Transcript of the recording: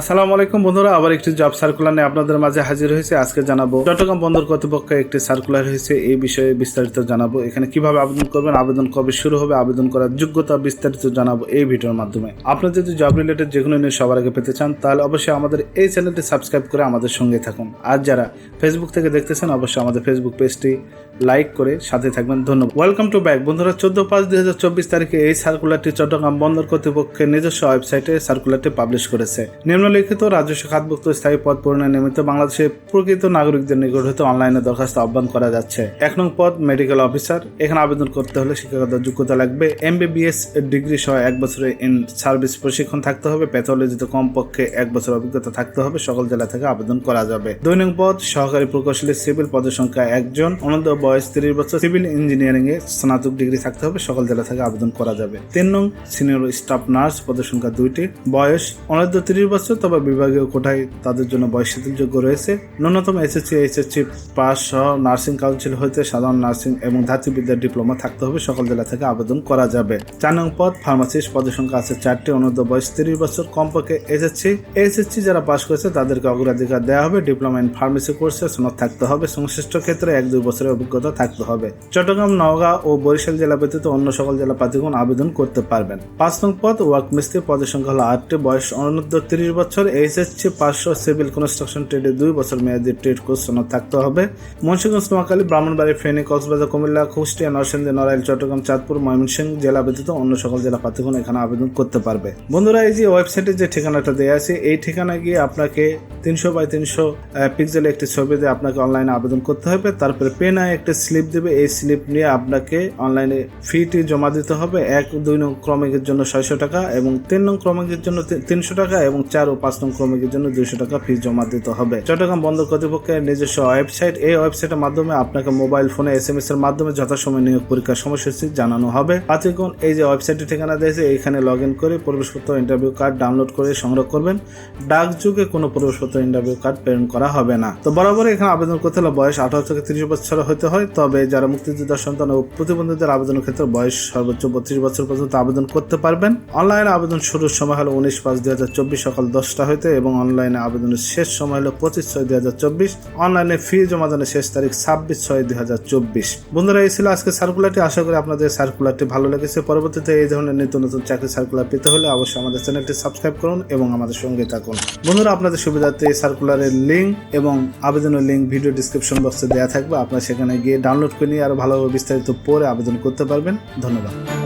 আসসালামু আলাইকুম বন্ধুরা, আবার একটি জব সার্কুলার নিয়ে আপনাদের মাঝে হাজির হয়েছে। আজকে জানাব চট্টগ্রাম বন্দর কর্তৃপক্ষ একটি সার্কুলার হয়েছে, এই বিষয়ে বিস্তারিত জানাব। এখানে কীভাবে আবেদন করবেন, আবেদন কবে শুরু হবে, আবেদন করার যোগ্যতা বিস্তারিত জানাব এই ভিডিওর মাধ্যমে। আপনি যদি জব রিলেটেড যে কোনো নিউজ সবার আগে পেতে চান, তাহলে অবশ্যই আমাদের এই চ্যানেলটি সাবস্ক্রাইব করে আমাদের সঙ্গে থাকুন। আর যারা ফেসবুক থেকে দেখতেছেন, অবশ্যই আমাদের ফেসবুক পেজটি লাইক করে সাথে থাকবেন। ধন্যবাদ। ওয়েলকাম টু ব্যাক বন্ধুরা, চোদ্দ পাঁচ দুই হাজার চব্বিশ তারিখে এই সার্কুলারটি চট্টগ্রাম বন্দর কর্তৃপক্ষের নিজস্ব ওয়েবসাইটে সার্কুলারটি পাবলিশ করেছে। নিম্নলিখিত রাজস্ব খাতভুক্ত স্থায়ী পদ পূরণের নিমিত্ত বাংলাদেশের প্রকৃত নাগরিকদের নিকট হতে অনলাইনে দরখাস্ত আহ্বান করা যাচ্ছে। এক নং পদ মেডিকেল অফিসার এখানে আবেদন করতে হলে শিক্ষাগত যোগ্যতা লাগবে। এমবিবিএস ডিগ্রি সহ এক বছরের ইন সার্ভিস প্রশিক্ষণ থাকতে হবে। প্যাথোলজিতে কমপক্ষে এক বছর অভিজ্ঞতা থাকতে হবে। সকল জেলা থেকে আবেদন করা যাবে। দুই নং পদ, সহকারী প্রকৌশলী সিভিল পদের সংখ্যা একজন। অনন্ত বয়স তিরিশ বছর। সিভিল ইঞ্জিনিয়ারিং এ স্নাতক ডিগ্রি থাকতে হবে। সকল জেলা থেকে আবেদন করা যাবে। তিন নং সিনিয়র স্টাফ নার্স পদের সংখ্যা দুইটি। বয়স অনন্ত তিরিশ বছর। তবে বিভাগীয় কোঠায় তাদের জন্য বয়স শিথিলযোগ্য রয়েছে। ন্যূনতম এসএসসি এইচএসসি পাস সহ নার্সিং কাউন্সিল হইতে সাধারণ নার্সিং এবং ধাতুবিদ্যার ডিপ্লোমা থাকতে হবে, সকল জেলা থেকে আবেদন করা যাবে। চার নং পদ ফার্মাসিস্ট পদের সংখ্যা আছে চারটি অনন্ত বয়স তিরিশ বছর, কমপক্ষে এসএসসি এসএসসি যারা পাস করেছে, তাদেরকে অগ্রাধিকার দেওয়া হবে ডিপ্লোমা ইন ফার্মেসি কোর্সে সনদ থাকতে হবে, সংশ্লিষ্ট ক্ষেত্রে এক দুই বছরের অভিজ্ঞতা থাকতে হবে। চট্টগ্রাম, নওগাঁ ও বরিশাল জেলা ব্যতীত অন্য সকল জেলা প্রার্থীগণ আবেদন করতে পারবেন। পাঁচ নং পদ ওয়ার্ক মিস্ত্রি পদের সংখ্যা হলো আটটি, বয়স অনূর্ধ্ব তিরিশ বছর এইচএসসি পাঁচশো সিভিল কনস্ট্রাকশন ট্রেডে দুই বছর মেয়াদি ট্রেড কোর্স থাকতে হবে। মুন্সিগঞ্জ, নোয়াখালী, ব্রাহ্মণবাড়ি, ফেনী, কক্সবাজার, কুমিল্লা কুষ্টিয়া নরসিংদী, নড়াইল, চট্টগ্রাম, চাঁদপুর, ময়মনসিংহ, জেলা ব্যতীত অন্য সকল জেলা প্রার্থীগণ এখানে আবেদন করতে পারবে। বন্ধুরা, এই যে ওয়েবসাইটে যে ঠিকানাটা দেওয়া আছে, এই ঠিকানা গিয়ে আপনাকে তিনশো বাই তিনশো পিক্সেলে একটি ছবি দিয়ে আপনাকে অনলাইনে আবেদন করতে হবে। তারপরে পেন আয় একটা স্লিপ দেবে। এই স্লিপ নিয়ে আপনাকে অনলাইনে ফিটি জমা দিতে হবে। এক, দুই নং ক্রমিকের জন্য ছয়শো টাকা এবং তিন নং ক্রমিকের জন্য তিনশো টাকা এবং চার ও পাঁচ নং ক্রমিকের জন্য দুইশো টাকা ফি জমা দিতে হবে। চট্টগ্রাম বন্দর কর্তৃপক্ষের নিজস্ব ওয়েবসাইট, এই ওয়েবসাইটের মাধ্যমে আপনাকে মোবাইল ফোনে এস এম এস এর মাধ্যমে যথাসময় নিয়োগ পরীক্ষার সময়সূচি জানানো হবে। প্রার্থীগণ এই যে ওয়েবসাইটের ঠিকানা দিয়েছে, এখানে লগ ইন করে প্রবেশপত্র ইন্টারভিউ কার্ড ডাউনলোড করে সংগ্রহ করবেন। ডাক যুগে কোনো প্রবেশপত্র ইন্টারভিউ কার্ড প্রেরণ করা হবে না। তো বরাবর এখানে আবেদন করতে হলে বয়স আঠারো থেকে তিরিশ বছর হতে হয়। তবে যারা মুক্তিযোদ্ধা সন্তান ও প্রতিবন্ধীদের আবেদনের ক্ষেত্রে বয়স সর্বোচ্চ বত্রিশ বছর পর্যন্ত আবেদন করতে পারবেন। অনলাইনে আবেদন শুরুর সময় হলো উনিশ পাঁচ দুই হাজার চব্বিশ সকাল দশটা হইতে এবং অনলাইনে আবেদনের শেষ সময় হলো পঁচিশ ছয় দুই হাজার চব্বিশ অনলাইনে ফি জমা দানের শেষ তারিখ ছাব্বিশ ছয় দুই হাজার চব্বিশ। বন্ধুরা, এই ছিল আজকে সার্কুলারটি আশা করি আপনাদের সার্কুলারটি ভালো লেগেছে। পরবর্তীতে এই ধরনের নিত্য নতুন চাকরি সার্কুলার পেতে হলে অবশ্যই আমাদের চ্যানেলটি সাবস্ক্রাইব করুন এবং আমাদের সঙ্গে থাকুন। বন্ধুরা, আপনাদের সুবিধার্থে এই সার্কুলারের লিঙ্ক এবং আবেদনের লিঙ্ক ভিডিও ডিসক্রিপশন বক্সে দেওয়া থাকবে। আপনারা সেখানে গিয়ে ডাউনলোড করে নিয়ে আরও ভালোভাবে বিস্তারিত পড়ে আবেদন করতে পারবেন। ধন্যবাদ।